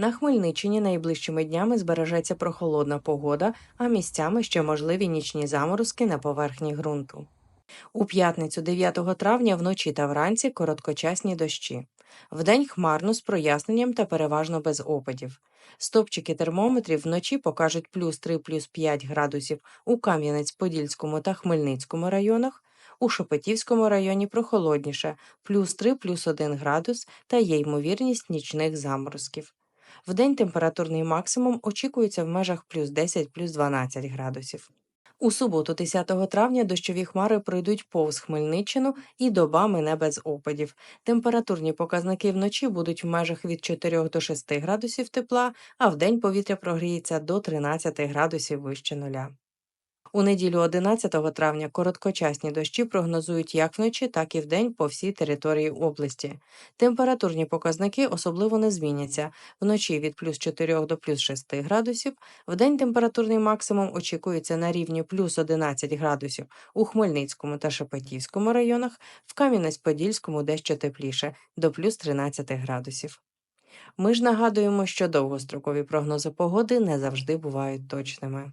На Хмельниччині найближчими днями збережеться прохолодна погода, а місцями ще можливі нічні заморозки на поверхні ґрунту. У п'ятницю 9 травня вночі та вранці короткочасні дощі. Вдень хмарно з проясненням та переважно без опадів. Стопчики термометрів вночі покажуть плюс 3 плюс 5 градусів у Кам'янець-Подільському та Хмельницькому районах, у Шепетівському районі прохолодніше плюс 3 плюс 1 градус та є ймовірність нічних заморозків. Вдень температурний максимум очікується в межах плюс 10 плюс 12 градусів. У суботу, 10 травня, дощові хмари пройдуть повз Хмельниччину і доба мине без опадів. Температурні показники вночі будуть в межах від 4 до 6 градусів тепла, а вдень повітря прогріється до 13 градусів вище нуля. У неділю 11 травня короткочасні дощі прогнозують як вночі, так і вдень по всій території області. Температурні показники особливо не зміняться. Вночі від плюс 4 до плюс 6 градусів, вдень температурний максимум очікується на рівні плюс 11 градусів у Хмельницькому та Шепетівському районах, в Кам'янець-Подільському дещо тепліше до плюс 13 градусів. Ми ж нагадуємо, що довгострокові прогнози погоди не завжди бувають точними.